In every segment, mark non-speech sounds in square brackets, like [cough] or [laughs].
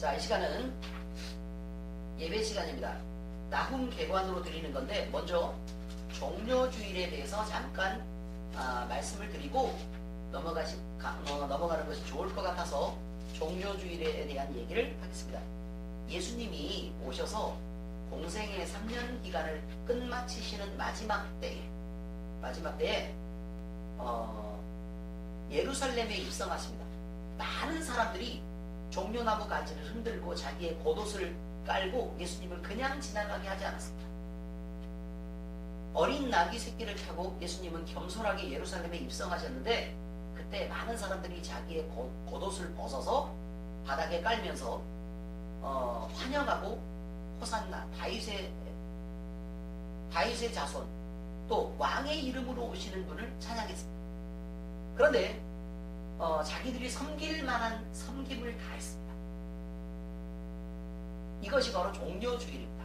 자, 이 시간은 예배 시간입니다. 나훔 개관으로 드리는 건데 먼저 종료주일에 대해서 잠깐 아, 말씀을 드리고 넘어가시, 가, 어, 넘어가는 것이 좋을 것 같아서 종료주일에 대한 얘기를 하겠습니다. 예수님이 오셔서 공생의 3년 기간을 끝마치시는 마지막 때에 마지막 때에 어, 예루살렘에 입성하십니다. 많은 사람들이 종려나무 가지를 흔들고 자기의 겉옷을 깔고 예수님을 그냥 지나가게 하지 않았습니다. 어린 나귀 새끼를 타고 예수님은 겸손하게 예루살렘에 입성하셨는데 그때 많은 사람들이 자기의 겉, 겉옷을 벗어서 바닥에 깔면서 어, 환영하고 호산나 다윗의 다윗의 자손 또 왕의 이름으로 오시는 분을 찬양했습니다. 그런데 어, 자기들이 섬길 만한 섬김을 다 했습니다. 이것이 바로 종료주일입니다.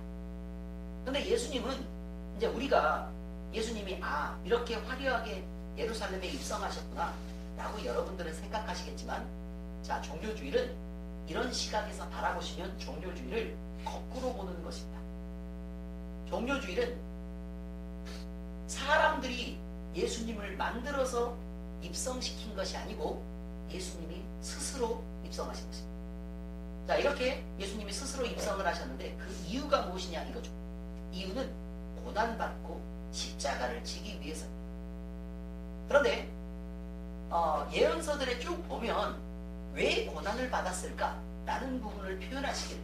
그런데 예수님은 이제 우리가 예수님이 아 이렇게 화려하게 예루살렘에 입성하셨구나 라고 여러분들은 생각하시겠지만 자 종료주일은 이런 시각에서 바라보시면 종료주일을 거꾸로 보는 것입니다. 종료주일은 사람들이 예수님을 만들어서 입성시킨 것이 아니고 예수님이 스스로 입성하신 것입니다. 자, 이렇게 예수님이 스스로 입성을 하셨는데 그 이유가 무엇이냐 이거죠. 이유는 고난받고 십자가를 지기 위해서입니다. 그런데 어, 예언서들에 쭉 보면 왜 고난을 받았을까? 라는 부분을 표현하시길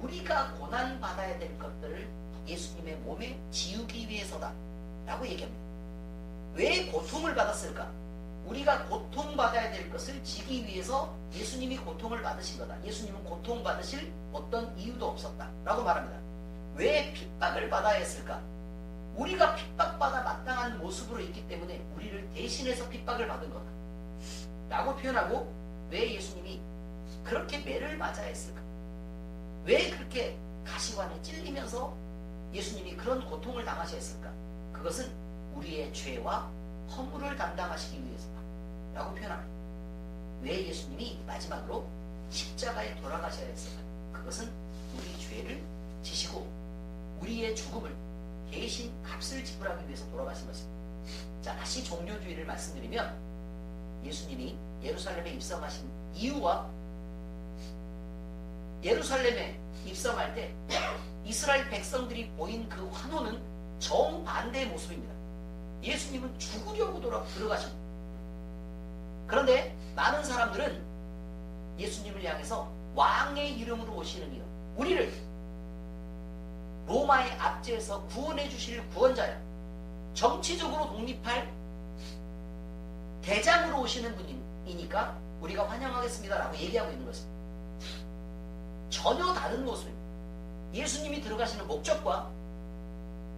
우리가 고난받아야 될 것들을 예수님의 몸에 지우기 위해서다 라고 얘기합니다. 왜 고통을 받았을까? 우리가 고통받아야 될 것을 지기 위해서 예수님이 고통을 받으신 거다. 예수님은 고통받으실 어떤 이유도 없었다. 라고 말합니다. 왜 핍박을 받아야 했을까? 우리가 핍박받아 마땅한 모습으로 있기 때문에 우리를 대신해서 핍박을 받은 거다. 라고 표현하고 왜 예수님이 그렇게 매를 맞아야 했을까? 왜 그렇게 가시관에 찔리면서 예수님이 그런 고통을 당하셔야 했을까? 그것은 우리의 죄와 허물을 담당하시기 위해서다. 라고 표현합니다. 왜 예수님이 마지막으로 십자가에 돌아가셔야 했을까? 그것은 우리 죄를 지시고 우리의 죽음을 대신 값을 지불하기 위해서 돌아가신 것입니다. 자, 다시 종료주의를 말씀드리면 예수님이 예루살렘에 입성하신 이유와 예루살렘에 입성할 때 이스라엘 백성들이 보인 그 환호는 정반대의 모습입니다. 예수님은 죽으려고 돌아, 들어가십니다. 그런데 많은 사람들은 예수님을 향해서 왕의 이름으로 오시는 이유, 우리를 로마의 압제에서 구원해 주실 구원자야. 정치적으로 독립할 대장으로 오시는 분이니까 우리가 환영하겠습니다라고 얘기하고 있는 것입니다. 전혀 다른 모습입니다. 예수님이 들어가시는 목적과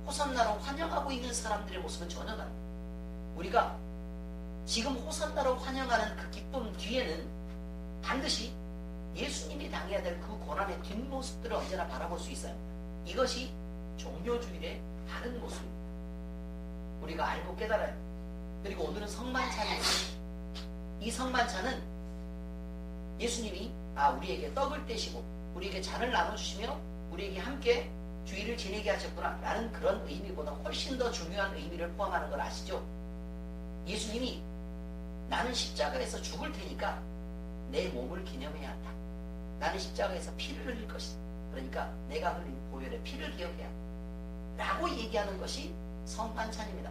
호산나로 환영하고 있는 사람들의 모습은 전혀 다릅니다. 우리가 지금 호산나로 환영하는 그 기쁨 뒤에는 반드시 예수님이 당해야 될 그 고난의 뒷모습들을 언제나 바라볼 수 있어요. 이것이 종교주일의 다른 모습입니다. 우리가 알고 깨달아요. 그리고 오늘은 성만찬입니다. 이 성만찬은 예수님이 아 우리에게 떡을 떼시고 우리에게 잔을 나눠주시며 우리에게 함께 주의를 지내게 하셨구나 라는 그런 의미보다 훨씬 더 중요한 의미를 포함하는 걸 아시죠? 예수님이 나는 십자가에서 죽을 테니까 내 몸을 기념해야 한다. 나는 십자가에서 피를 흘릴 것이다. 그러니까 내가 흘린 보혈의 피를 기억해야 한다. 라고 얘기하는 것이 성만찬입니다.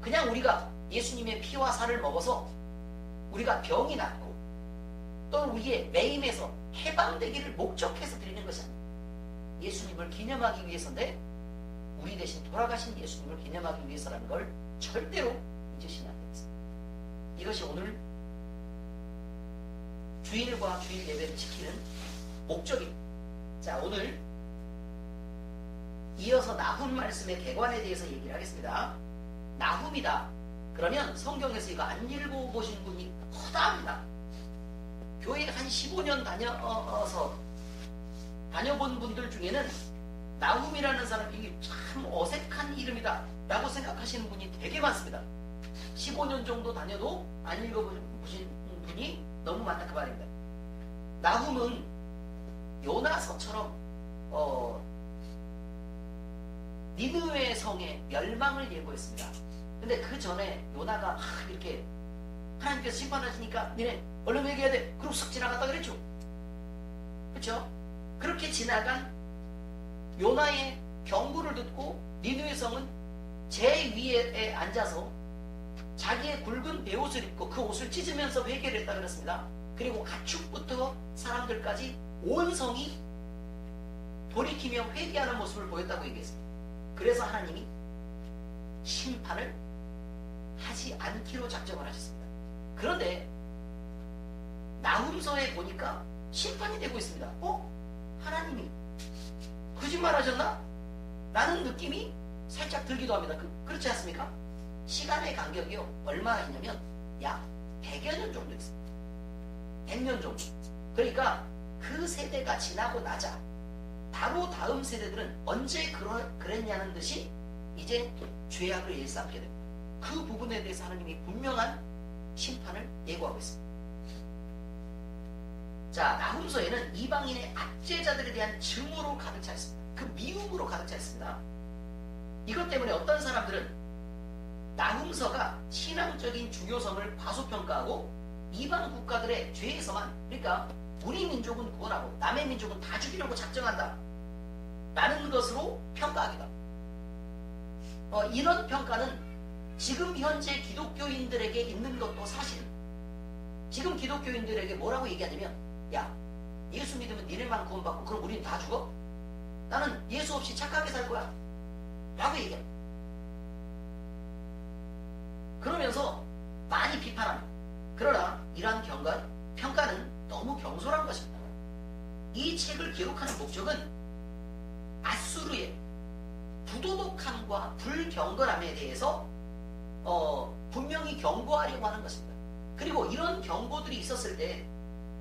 그냥 우리가 예수님의 피와 살을 먹어서 우리가 병이 낫고 또는 우리의 매임에서 해방되기를 목적해서 드리는 것이 아닙니다. 예수님을 기념하기 위해서인데 우리 대신 돌아가신 예수님을 기념하기 위해서라는 걸 절대로 잊으시면 안 되겠습니다. 이것이 오늘 주일과 주일 예배를 지키는 목적입니다. 자 오늘 이어서 나훔 말씀의 개관에 대해서 얘기를 하겠습니다. 나훔이다. 그러면 성경에서 이거 안 읽어보신 분이 허다합니다. 교회 한 15년 다녀서 다녀본 분들 중에는 나훔이라는 사람이 참 어색한 이름이다 라고 생각하시는 분이 되게 많습니다. 15년 정도 다녀도 안 읽어보신 분이 너무 많다 그 말입니다. 나훔은 요나서처럼 어, 니느웨 성의 멸망을 예고했습니다. 근데 그 전에 요나가 하, 이렇게 하나님께서 심판하시니까 니네 얼른 얘기해야 돼. 그리고 쓱 지나갔다 그랬죠. 그렇죠? 그렇게 지나간 요나의 경고를 듣고 니느웨 성은 제 위에 앉아서 자기의 굵은 베옷을 입고 그 옷을 찢으면서 회개를 했다 그랬습니다. 그리고 가축부터 사람들까지 온 성이 돌이키며 회개하는 모습을 보였다고 얘기했습니다. 그래서 하나님이 심판을 하지 않기로 작정을 하셨습니다. 그런데 나훔서에 보니까 심판이 되고 있습니다. 어? 하나님이 거짓말 하셨나? 라는 느낌이 살짝 들기도 합니다. 그, 그렇지 않습니까? 시간의 간격이요. 얼마나 있냐면 약 100여 년 정도 있습니다. 100년 정도. 그러니까 그 세대가 지나고 나자 바로 다음 세대들은 언제 그러, 그랬냐는 듯이 이제 죄악을 일삼게 됩니다. 그 부분에 대해서 하나님이 분명한 심판을 예고하고 있습니다. 자, 나훔서에는 이방인의 압제자들에 대한 증오로 가득 차 있습니다. 그 미움으로 가득 차 있습니다. 이것 때문에 어떤 사람들은 나훔서가 신앙적인 중요성을 과소평가하고 이방 국가들의 죄에서만 그러니까 우리 민족은 구원하고 남의 민족은 다 죽이려고 작정한다 라는 것으로 평가하기도 합니다. 어, 이런 평가는 지금 현재 기독교인들에게 있는 것도 사실입니다. 지금 기독교인들에게 뭐라고 얘기하냐면 야 예수 믿으면 니네만 구원받고 그럼 우리는 다 죽어? 나는 예수 없이 착하게 살 거야 라고 얘기합니다. 그러면서 많이 비판합니다. 그러나 이러한 경과, 평가는 너무 경솔한 것입니다. 이 책을 기록하는 목적은 아수르의 부도덕함과 불경건함에 대해서 어, 분명히 경고하려고 하는 것입니다. 그리고 이런 경고들이 있었을 때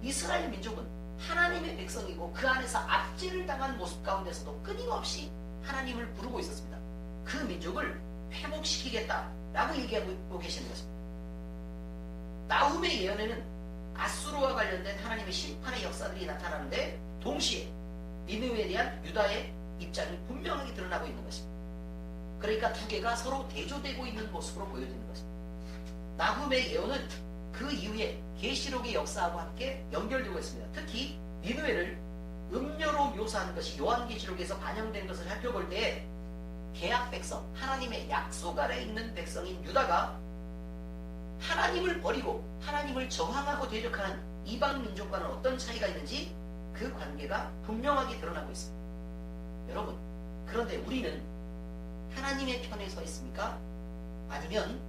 이스라엘 민족은 하나님의 백성이고 그 안에서 압제를 당한 모습 가운데서도 끊임없이 하나님을 부르고 있었습니다. 그 민족을 회복시키겠다라고 얘기하고 계시는 것입니다. 나훔의 예언에는 아수르와 관련된 하나님의 심판의 역사들이 나타나는데 동시에 니느웨에 대한 유다의 입장이 분명하게 드러나고 있는 것입니다. 그러니까 두 개가 서로 대조되고 있는 모습으로 보여지는 것입니다. 나훔의 예언은 그 이후에 계시록의 역사와 함께 연결되고 있습니다. 특히 니느웨를 음료로 묘사하는 것이 요한계시록에서 반영된 것을 살펴볼 때 계약 백성, 하나님의 약속 아래 있는 백성인 유다가 하나님을 버리고 하나님을 저항하고 대적하는 이방 민족과는 어떤 차이가 있는지 그 관계가 분명하게 드러나고 있습니다. 여러분, 그런데 우리는 하나님의 편에 서 있습니까? 아니면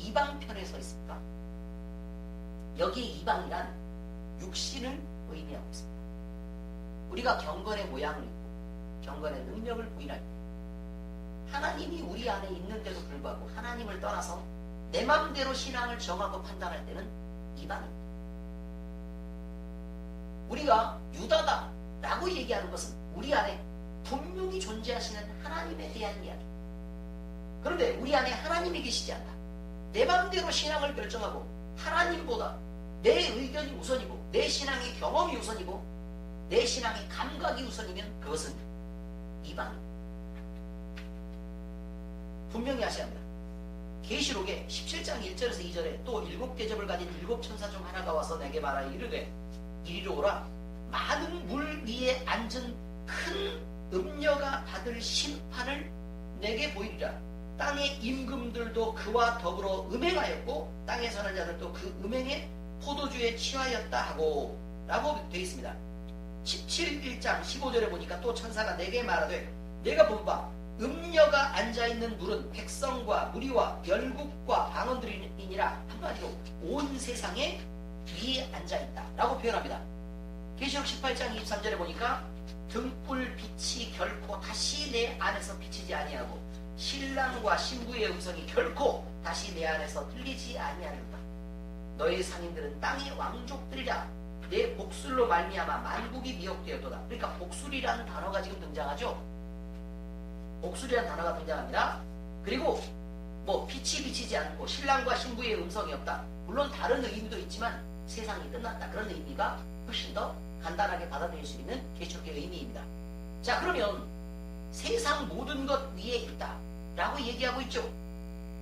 이방 편에 서 있습니까? 여기 이방이란 육신을 의미하고 있습니다. 우리가 경건의 모양을 입고 경건의 능력을 부인할 때 하나님이 우리 안에 있는데도 불구하고 하나님을 떠나서 내 마음대로 신앙을 정하고 판단할 때는 이방입니다. 우리가 유다다 라고 얘기하는 것은 우리 안에 분명히 존재하시는 하나님에 대한 이야기. 그런데 우리 안에 하나님이 계시지 않다. 내 마음대로 신앙을 결정하고 하나님보다 내 의견이 우선이고 내 신앙의 경험이 우선이고 내 신앙의 감각이 우선이면 그것은 이방입니다. 분명히 하셔야 합니다. 계시록에 17장 1절에서 2절에 또 일곱 계접을 가진 일곱 천사 중 하나가 와서 내게 말하 이르되 이리로 오라 많은 물 위에 앉은 큰 음녀가 받을 심판을 내게 보이리라 땅의 임금들도 그와 더불어 음행하였고 땅에 사는 자들도 그 음행에 포도주에 취하였다 하고 라고 되어 있습니다. 17일장 15절에 보니까 또 천사가 내게 말하되 내가 본 바 음녀가 앉아있는 물은 백성과 무리와 열국과 방언들이니라 한마디로 온 세상에 위에 앉아있다 라고 표현합니다. 계시록 18장 23절에 보니까 등불 빛이 결코 다시 내 안에서 비치지 아니하고 신랑과 신부의 음성이 결코 다시 내 안에서 들리지 아니하리로다 너희 상인들은 땅의 왕족들이라 내 복술로 말미암아 만국이 미혹되었도다 그러니까 복술이라는 단어가 지금 등장하죠 복술이라는 단어가 등장합니다. 그리고 뭐 빛이 비치지 않고 신랑과 신부의 음성이 없다. 물론 다른 의미도 있지만 세상이 끝났다. 그런 의미가 훨씬 더 간단하게 받아들일 수 있는 개척의 의미입니다. 자 그러면 세상 모든 것 위에 있다. 라고 얘기하고 있죠.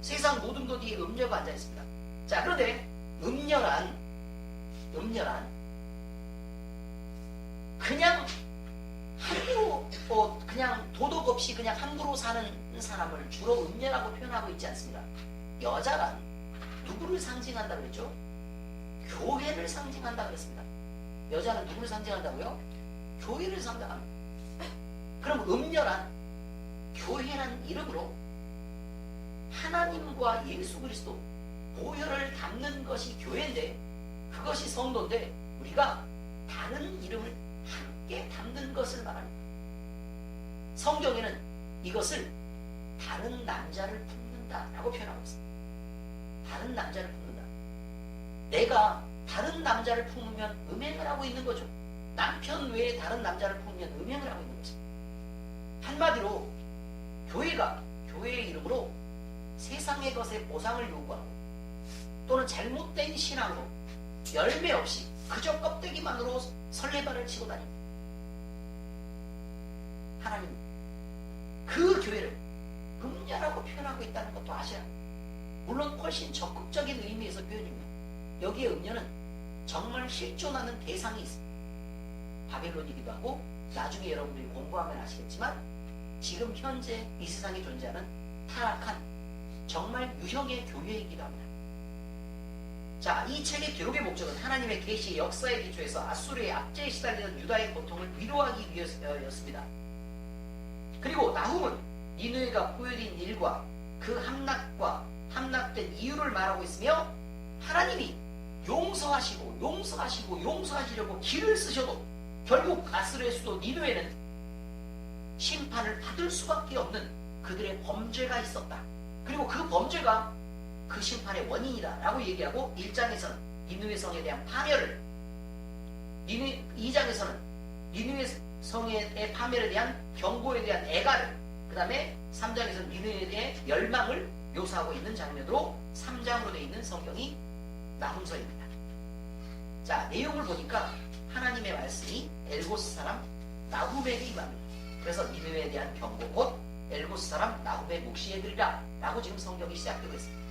세상 모든 것 위에 음녀가 앉아 있습니다. 자 그런데 음녀란 음녀란 그냥 함부로 어, 그냥 도덕 없이 그냥 함부로 사는 사람을 주로 음녀라고 표현하고 있지 않습니다. 여자란 누구를 상징한다 그랬죠? 교회를 상징한다 그랬습니다. 여자는 누구를 상징한다고요? 교회를 상징합니다. 그럼 음녀란 교회란 이름으로 하나님과 예수 그리스도 보혈을 담는 것이 교회인데 그것이 성도인데 우리가 다른 이름을 함께 담는 것을 말합니다. 성경에는 이것을 다른 남자를 품는다라고 표현하고 있습니다. 다른 남자를 품는다. 내가 다른 남자를 품으면 음행을 하고 있는 거죠. 남편 외에 다른 남자를 품으면 음행을 하고 있는 것입니다. 한마디로 교회가 교회의 이름으로 세상의 것에 보상을 요구하고 또는 잘못된 신앙으로 열매 없이 그저 껍데기만으로 설레발을 치고 다닙니다. 하나님 그 교회를 음녀라고 표현하고 있다는 것도 합니다. 물론 훨씬 적극적인 의미에서 표현입니다. 여기에 음녀는 정말 실존하는 대상이 있습니다. 바벨론이기도 하고 나중에 여러분들이 공부하면 아시겠지만 지금 현재 이 세상에 존재하는 타락한 정말 유형의 교회이기도 합니다. 자, 이 책의 기록의 목적은 하나님의 계시 역사의 기초에서 아수르의 압제에 시달리는 유다의 고통을 위로하기 위해서였습니다. 그리고 나훔은 니누에가 보여린 일과 그 함락과 함락된 이유를 말하고 있으며 하나님이 용서하시고 용서하시고 용서하시려고 길을 쓰셔도 결국 아스르의 수도 니누에는 심판을 받을 수밖에 없는 그들의 범죄가 있었다. 그리고 그 범죄가 그 심판의 원인이다 라고 얘기하고 1장에서는 니누의 성에 대한 파멸을 니누 2장에서는 니누의 성의 파멸에 대한 경고에 대한 애가를 그 다음에 3장에서는 니누에 대해 멸망을 묘사하고 있는 장면으로 3장으로 되어 있는 성경이 나훔서입니다. 자 내용을 보니까 하나님의 말씀이 엘고스 사람 나훔에게 임합니다. 그래서 니누에 대한 경고 곧 엘고스 사람 나훔의 묵시에 들이라 라고 지금 성경이 시작되고 있습니다.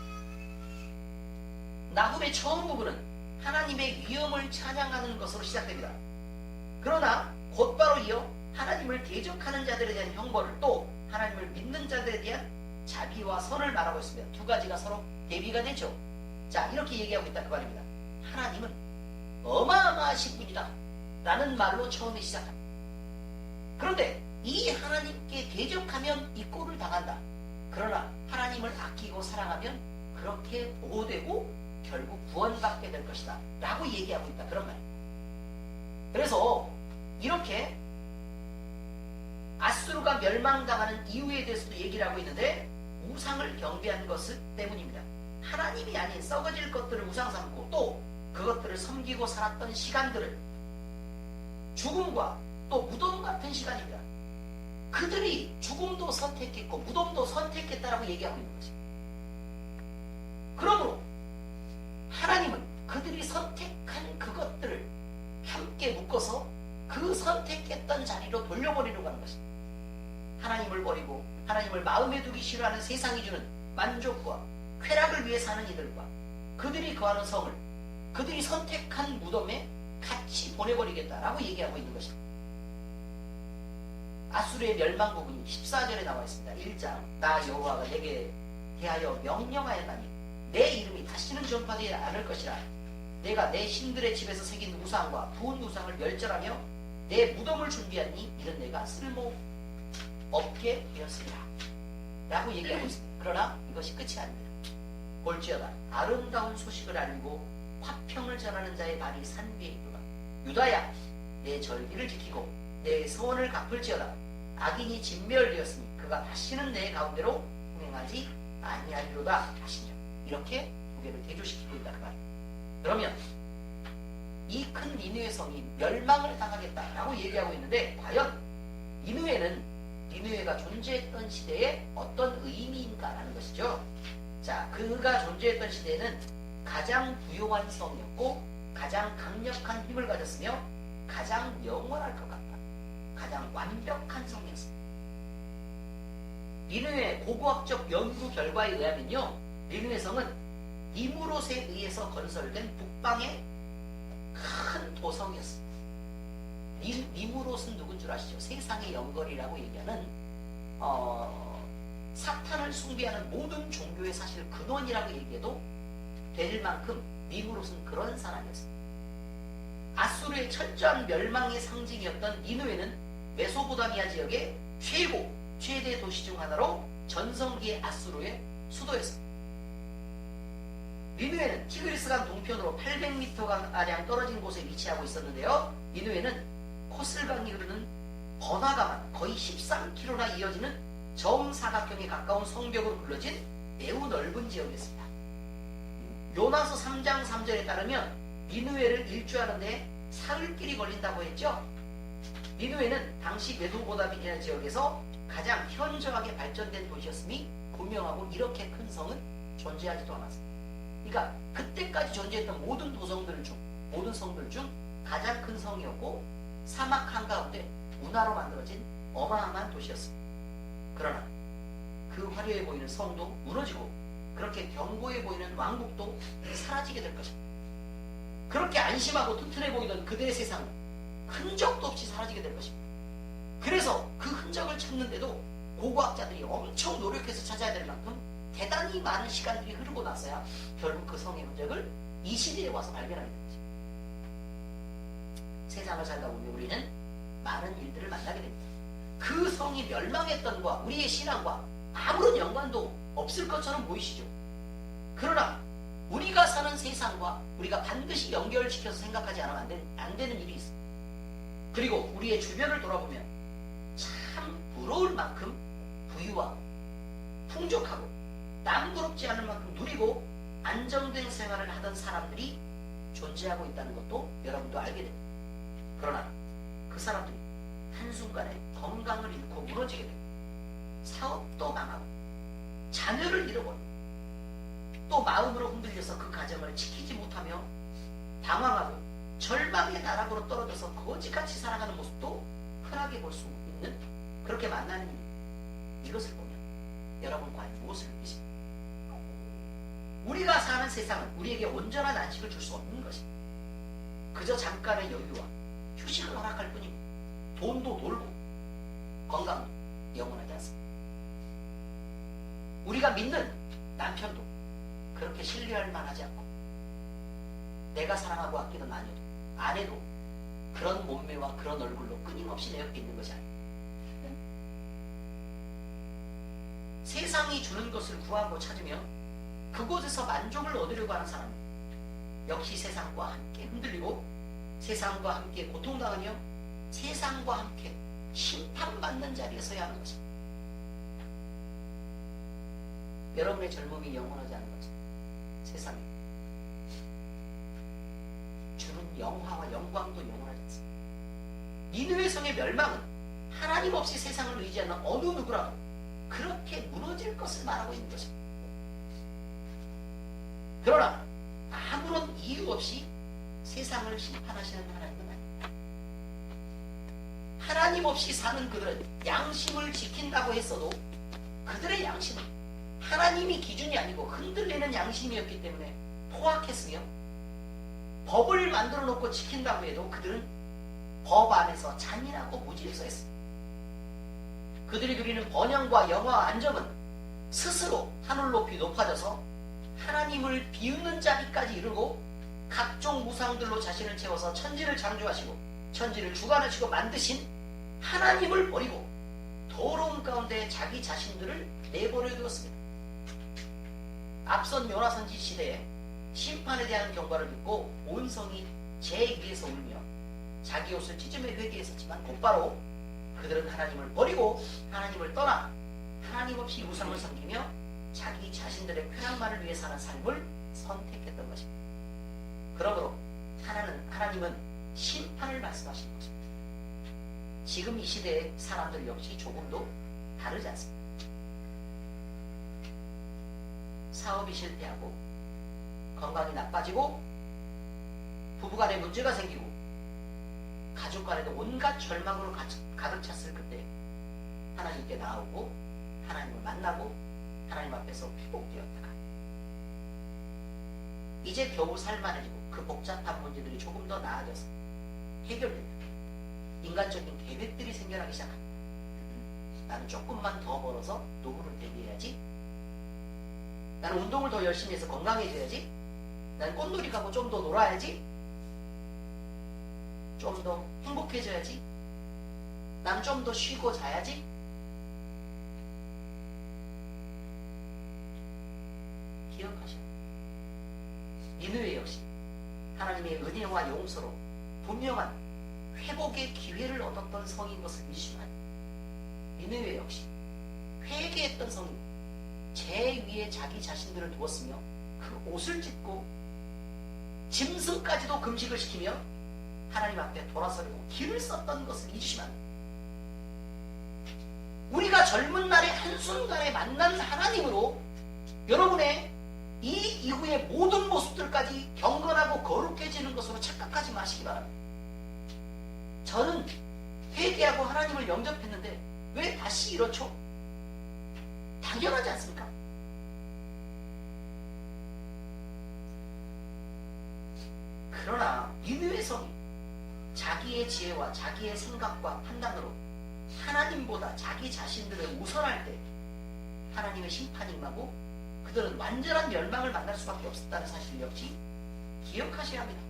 나훔의 처음 부분은 하나님의 위엄을 찬양하는 것으로 시작됩니다. 그러나 곧바로 이어 하나님을 대적하는 자들에 대한 형벌을 또 하나님을 믿는 자들에 대한 자비와 선을 말하고 있습니다. 두 가지가 서로 대비가 되죠. 자 이렇게 얘기하고 있다 그 말입니다. 하나님은 어마어마하신 분이다 라는 말로 처음에 시작합니다. 그런데 이 하나님께 대적하면 이 꼴을 당한다. 그러나 하나님을 아끼고 사랑하면 그렇게 보호되고 결국 구원받게 될 것이다. 라고 얘기하고 있다. 그런 말입니다. 그래서 이렇게 아수르가 멸망당하는 이유에 대해서도 얘기를 하고 있는데 우상을 경배한 것을 때문입니다. 하나님이 아닌 썩어질 것들을 우상 삼고 또 그것들을 섬기고 살았던 시간들을 죽음과 또 무덤 같은 시간입니다. 그들이 죽음도 선택했고 무덤도 선택했다라고 얘기하고 있는 거죠. 그러므로 하나님은 그들이 선택한 그것들을 함께 묶어서 그 선택했던 자리로 돌려버리려고 하는 것입니다. 하나님을 버리고 하나님을 마음에 두기 싫어하는 세상이 주는 만족과 쾌락을 위해 사는 이들과 그들이 거하는 성을 그들이 선택한 무덤에 같이 보내버리겠다라고 얘기하고 있는 것입니다. 아수르의 멸망 부분이 14절에 나와 있습니다. 1장 나 여호와가 내게 대하여 명령하였나니 내 이름이 다시는 전파되지 않을 것이라 내가 내 신들의 집에서 새긴 우상과 부은 우상을 멸절하며 내 무덤을 준비하니 이런 내가 쓸모 없게 되었으리라 라고 얘기하고 있습니다. 그러나 이것이 끝이 아닙니다. 볼지어다 아름다운 소식을 알리고 화평을 전하는 자의 발이 산 위에 있도다. 유다야 내 절기를 지키고 내 소원을 갚을지어다. 악인이 진멸되었으니 그가 다시는 내 가운데로 흥행하지 아니하리로다 하시냐. 이렇게 두 개를 대조시키고 있다는 말입니다. 그러면 이 큰 니누의 성이 멸망을 당하겠다라고 얘기하고 있는데 과연 니누에는 니누에가 존재했던 시대에 어떤 의미인가라는 것이죠. 그가 존재했던 시대에는 가장 부유한 성이었고 가장 강력한 힘을 가졌으며 가장 영원할 것 같다. 가장 완벽한 성이었습니다. 니누의 고고학적 연구 결과에 의하면요. 니누의 성은 니무롯에 의해서 건설된 북방의 큰 도성이었습니다. 니, 니무롯은 누군 줄 아시죠? 세상의 영걸이라고 얘기하는 어, 사탄을 숭배하는 모든 종교의 사실 근원이라고 얘기해도 될 만큼 니무롯은 그런 사람이었습니다. 아수르의 철저한 멸망의 상징이었던 니누에는 메소포타미아 지역의 최고 최대 도시 중 하나로 전성기의 아수르의 수도였습니다. 니누에는 티그리스강 동편으로 800m가량 떨어진 곳에 위치하고 있었는데요. 니누에는 코슬강이 흐르는 번화가만 거의 13km나 이어지는 정사각형에 가까운 성벽으로 불러진 매우 넓은 지역이었습니다. 요나서 3장 3절에 따르면 니누에를 일주하는데 사흘길이 걸린다고 했죠. 니누에는 당시 메소포타미아 지역에서 가장 현저하게 발전된 도시였음이 분명하고 이렇게 큰 성은 존재하지도 않았습니다. 그러니까 그때까지 존재했던 모든 도성들 중 모든 성들 중 가장 큰 성이었고 사막 한가운데 운하로 만들어진 어마어마한 도시였습니다. 그러나 그 화려해 보이는 성도 무너지고 그렇게 견고해 보이는 왕국도 사라지게 될 것입니다. 그렇게 안심하고 튼튼해 보이던 그대의 세상은 흔적도 없이 사라지게 될 것입니다. 그래서 그 흔적을 찾는데도 고고학자들이 엄청 노력해서 찾아야 될 만큼 대단히 많은 시간들이 흐르고 나서야 결국 그 성의 흔적을 이 시대에 와서 발견하게 됩니다. 세상을 살다 보면 우리는 많은 일들을 만나게 됩니다. 그 성이 멸망했던 것과 우리의 신앙과 아무런 연관도 없을 것처럼 보이시죠. 그러나 우리가 사는 세상과 우리가 반드시 연결시켜서 생각하지 않으면 안, 되는, 안 되는 일이 있습니다. 그리고 우리의 주변을 돌아보면 참 부러울 만큼 부유하고 풍족하고 남부럽지 않을 만큼 누리고 안정된 생활을 하던 사람들이 존재하고 있다는 것도 여러분도 알게 됩니다. 그러나 그 사람들이 한순간에 건강을 잃고 무너지게 되고 사업도 망하고 자녀를 잃어버리고 또 마음으로 흔들려서 그 가정을 지키지 못하며 당황하고 절망의 나락으로 떨어져서 거지같이 살아가는 모습도 흔하게 볼 수 있는 그렇게 만나는 일 이것을 보면 여러분 과연 무엇을 느끼십니까? 우리가 사는 세상은 우리에게 온전한 안식을 줄 수 없는 것입니다. 그저 잠깐의 여유와 휴식을 허락할 뿐입니다. 돈도 놀고 건강도 영원하지 않습니다. 우리가 믿는 남편도 그렇게 신뢰할 만하지 않고 내가 사랑하고 아끼는 아내도 아내도 그런 몸매와 그런 얼굴로 끊임없이 내 옆에 있는 것이 아닙니다. 세상이 주는 것을 구하고 찾으며 그곳에서 만족을 얻으려고 하는 사람 역시 세상과 함께 흔들리고 세상과 함께 고통당하며 세상과 함께 심판받는 자리에 서야 하는 것입니다. 여러분의 젊음이 영원하지 않은 거죠. 세상에 영화와 영광도 영원하지. 니느웨 성의 멸망은 하나님 없이 세상을 의지하는 어느 누구라도 그렇게 무너질 것을 말하고 있는 것입니다. 그러나 아무런 이유 없이 세상을 심판하시는 하나님은 아닙니다. 하나님 없이 사는 그들은 양심을 지킨다고 했어도 그들의 양심은 하나님이 기준이 아니고 흔들리는 양심이었기 때문에 포악했으며 법을 만들어 놓고 지킨다고 해도 그들은 법 안에서 잔인하고 무질서했습니다. 그들이 누리는 번영과 영화와 안정은 스스로 하늘 높이 높아져서 하나님을 비웃는 자리까지 이르고 각종 무상들로 자신을 채워서 천지를 창조하시고 천지를 주관하시고 만드신 하나님을 버리고 더러운 가운데 자기 자신들을 내버려 두었습니다. 앞선 요나선지 시대에 심판에 대한 경과를 듣고 온 성이 제 위에서 울며 자기 옷을 찢으며 회개했었지만 곧바로 그들은 하나님을 버리고 하나님을 떠나 하나님 없이 우상을 섬기며 자기 자신들의 쾌락만을 위해 사는 삶을 선택했던 것입니다. 그러므로 하나는, 하나님은 심판을 말씀하시는 것입니다. 지금 이 시대의 사람들 역시 조금도 다르지 않습니다. 사업이 실패하고 건강이 나빠지고 부부간에 문제가 생기고 가족 간에도 온갖 절망으로 가- 가득 찼을 그때 하나님께 나오고 하나님을 만나고 하나님 앞에서 회복되었다가 이제 겨우 살만해지고 그 복잡한 문제들이 조금 더 나아져서 해결된다. 인간적인 계획들이 생겨나기 시작합니다. 나는 조금만 더 벌어서 노후를 대비해야지. 나는 운동을 더 열심히 해서 건강해져야지. 나는 꽃놀이 가고 좀 더 놀아야지. 좀 더 행복해져야지. 난 좀 더 쉬고 자야지. 기억하셔. 니느웨 역시 하나님의 은혜와 용서로 분명한 회복의 기회를 얻었던 성인 것을 믿으시면 니느웨 역시 회개했던 성인 제 위에 자기 자신들을 두었으며 그 옷을 찢고 짐승까지도 금식을 시키며 하나님 앞에 돌아서려고 길을 썼던 것을 잊으시면. 우리가 젊은 날의 한순간에 만난 하나님으로 여러분의 이 이후의 모든 모습들까지 경건하고 거룩해지는 것으로 착각하지 마시기 바랍니다. 저는 회개하고 하나님을 영접했는데 왜 다시 이렇죠? 당연하지 않습니까? 그러나 니느의 성이 자기의 지혜와 자기의 생각과 판단으로 하나님보다 자기 자신들을 우선할 때 하나님의 심판이 임하고 그들은 완전한 멸망을 만날 수밖에 없었다는 사실을 역시 기억하셔야 합니다.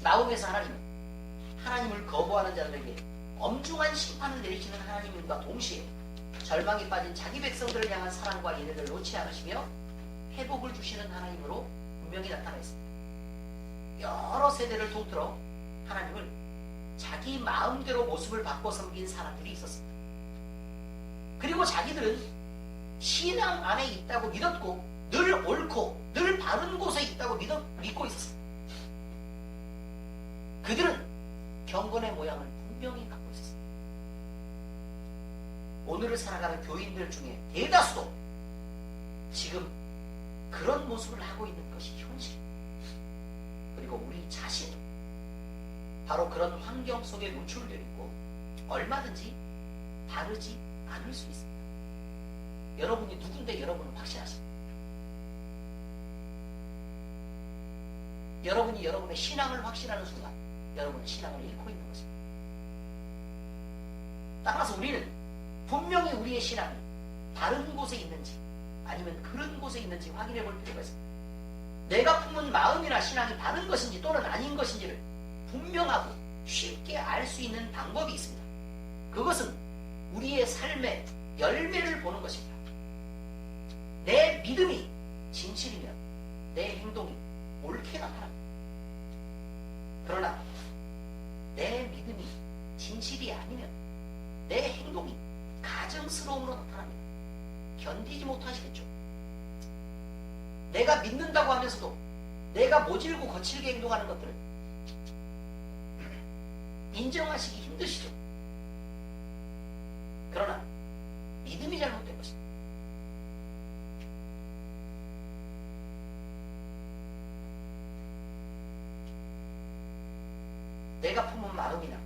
나움에서 하나님은 하나님을 거부하는 자들에게 엄중한 심판을 내리시는 하나님과 동시에 절망에 빠진 자기 백성들을 향한 사랑과 예배를 놓지 않으시며 회복을 주시는 하나님으로 분명히 나타나 있습니다. 여러 세대를 통틀어 하나님을 자기 마음대로 모습을 바꿔 섬긴 사람들이 있었습니다. 그리고 자기들은 신앙 안에 있다고 믿었고 늘 옳고 늘 바른 곳에 있다고 믿어, 믿고 있었습니다. 그들은 경건의 모양을 분명히 갖고 있었습니다. 오늘을 살아가는 교인들 중에 대다수도 지금 그런 모습을 하고 있는 것이 현실. 그리고 자신도 바로 그런 환경 속에 노출되어 있고 얼마든지 다르지 않을 수 있습니다. 여러분이 누군데 여러분은 확신하십니다. 여러분이 여러분의 신앙을 확신하는 순간 여러분은 신앙을 잃고 있는 것입니다. 따라서 우리는 분명히 우리의 신앙이 다른 곳에 있는지 아니면 그런 곳에 있는지 확인해 볼 필요가 있습니다. 내가 품은 마음이나 신앙이 다른 것인지 또는 아닌 것인지를 분명하고 쉽게 알 수 있는 방법이 있습니다. 그것은 우리의 삶의 열매를 보는 것입니다. 내 믿음이 진실이면 내 행동이 옳게 나타납니다. 그러나 내 믿음이 진실이 아니면 내 행동이 가증스러움으로 나타납니다. 견디지 못하시겠죠? 내가 믿는다고 하면서도 내가 모질고 거칠게 행동하는 것들을 인정하시기 힘드시죠? 그러나 믿음이 잘못된 것입니다. 내가 품은 마음이나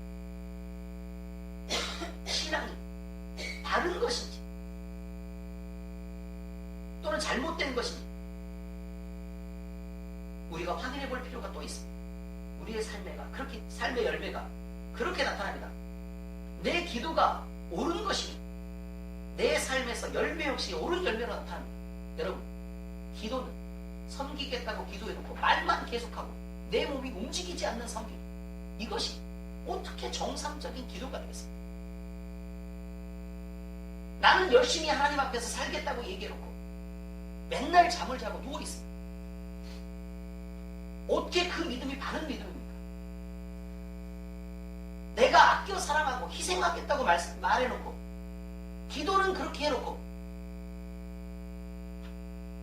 열매가 그렇게 나타납니다. 내 기도가 옳은 것이니 내 삶에서 열매 역시 옳은 열매로 나타납니다. 여러분 기도는 섬기겠다고 기도해놓고 말만 계속하고 내 몸이 움직이지 않는 섬김 이것이 어떻게 정상적인 기도가 되겠습니까? 나는 열심히 하나님 앞에서 살겠다고 얘기해놓고 맨날 잠을 자고 누워있습니다. 어떻게 그 믿음이 바른 믿음입니까? 내가 아껴 사랑하고 희생하겠다고 말씀, 말해놓고 기도는 그렇게 해놓고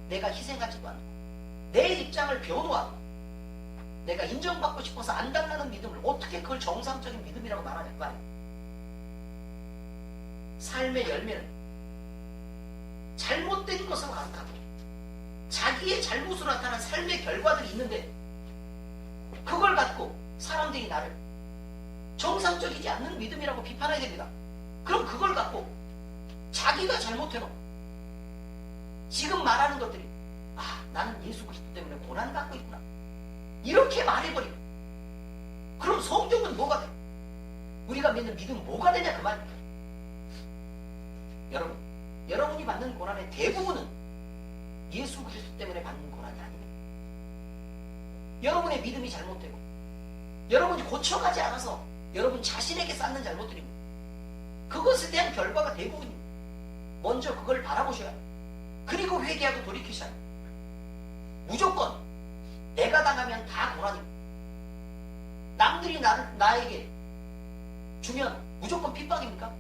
내가 희생하지도 않고 내 입장을 변호하고 내가 인정받고 싶어서 안 달라는 믿음을 어떻게 그걸 정상적인 믿음이라고 말하냐 그 말이에요. 삶의 열매는 잘못된 것으로 가득하고 자기의 잘못으로 나타난 삶의 결과들이 있는데 그걸 갖고 사람들이 나를 정상적이지 않는 믿음이라고 비판해야 됩니다. 그럼 그걸 갖고 자기가 잘못해놓고 지금 말하는 것들이 아 나는 예수 그리스도 때문에 고난 받고 있구나 이렇게 말해버리고 그럼 성경은 뭐가 돼? 우리가 믿는 믿음은 뭐가 되냐 그 말입니다. 여러분 여러분이 받는 고난의 대부분은 예수 그리스도 때문에 받는 고난이 아닙니다. 여러분의 믿음이 잘못되고 여러분이 고쳐가지 않아서 여러분 자신에게 쌓는 잘못들입니다. 그것에 대한 결과가 대부분입니다. 먼저 그걸 바라보셔야 합니다. 그리고 회개하고 돌이키셔야 합니다. 무조건 내가 당하면 다 고난입니다. 남들이 나를, 나에게 주면 무조건 핍박입니까?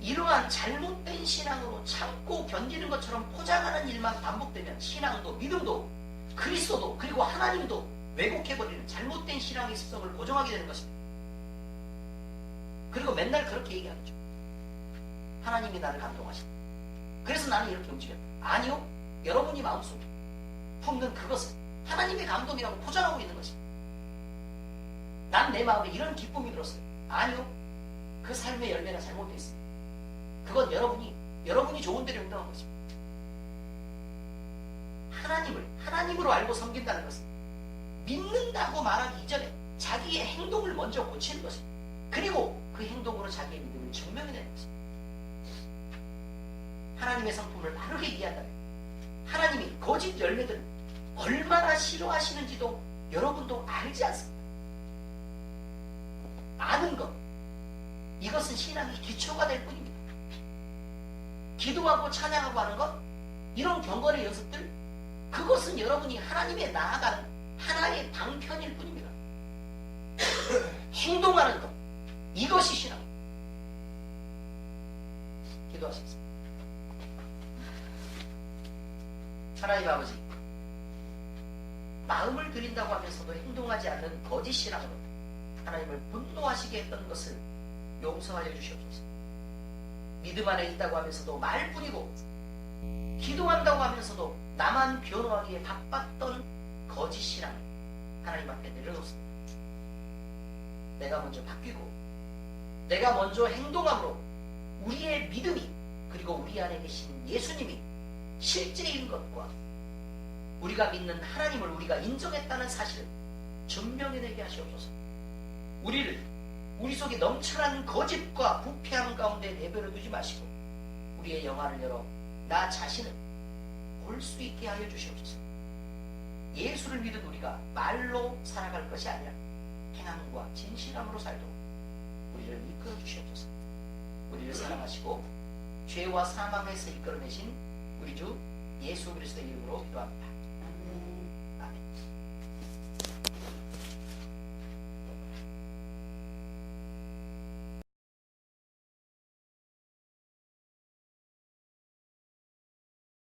이러한 잘못된 신앙으로 참고 견디는 것처럼 포장하는 일만 반복되면 신앙도 믿음도 그리스도도 그리고 하나님도 왜곡해버리는 잘못된 신앙의 습성을 고정하게 되는 것입니다. 그리고 맨날 그렇게 얘기하죠. 하나님이 나를 감동하신다. 그래서 나는 이렇게 움직였다. 아니요. 여러분이 마음속에 품는 그것은 하나님의 감동이라고 포장하고 있는 것입니다. 난 내 마음에 이런 기쁨이 들었어요. 아니요. 그 삶의 열매가 잘못되어 있습니다. 그건 여러분이 여러분이 좋은 대로 행동한 것입니다. 하나님을 하나님으로 알고 섬긴다는 것은 믿는다고 말하기 이전에 자기의 행동을 먼저 고치는 것입니다. 그리고 그 행동으로 자기의 믿음을 증명해내는 것입니다. 하나님의 성품을 바르게 이해한다면 하나님이 거짓 열매들을 얼마나 싫어하시는지도 여러분도 알지 않습니다. 아는 것 이것은 신앙의 기초가 될 뿐입니다. 기도하고 찬양하고 하는 것 이런 경건의 연습들 그것은 여러분이 하나님에 나아가는 하나의 방편일 뿐입니다. [laughs] 행동하는 것 이것이 신앙. 기도하시겠습니다. 하나님 아버지 마음을 드린다고 하면서도 행동하지 않는 거짓 신앙으로 하나님을 분노하시게 했던 것을 용서하여 주시옵소서. 믿음 안에 있다고 하면서도 말뿐이고 기도한다고 하면서도 나만 변호하기에 바빴던 거짓 신앙 하나님 앞에 내려놓습니다. 내가 먼저 바뀌고 내가 먼저 행동함으로 우리의 믿음이 그리고 우리 안에 계신 예수님이 실제인 것과 우리가 믿는 하나님을 우리가 인정했다는 사실을 증명해내게 하시옵소서. 우리를 우리 속에 넘쳐나는 거짓과 부패함 가운데 내버려 두지 마시고 우리의 영화를 열어 나 자신을 볼수 있게 하여 주시옵소서. 예수를 믿은 우리가 말로 살아갈 것이 아니라 행함과 진실함으로 살도록 우리를 이끌어 주시옵소서. 우리를 사랑하시고 죄와 사망에서 이끌어내신 우리 주 예수 그리스도의 이름으로 기도합니다.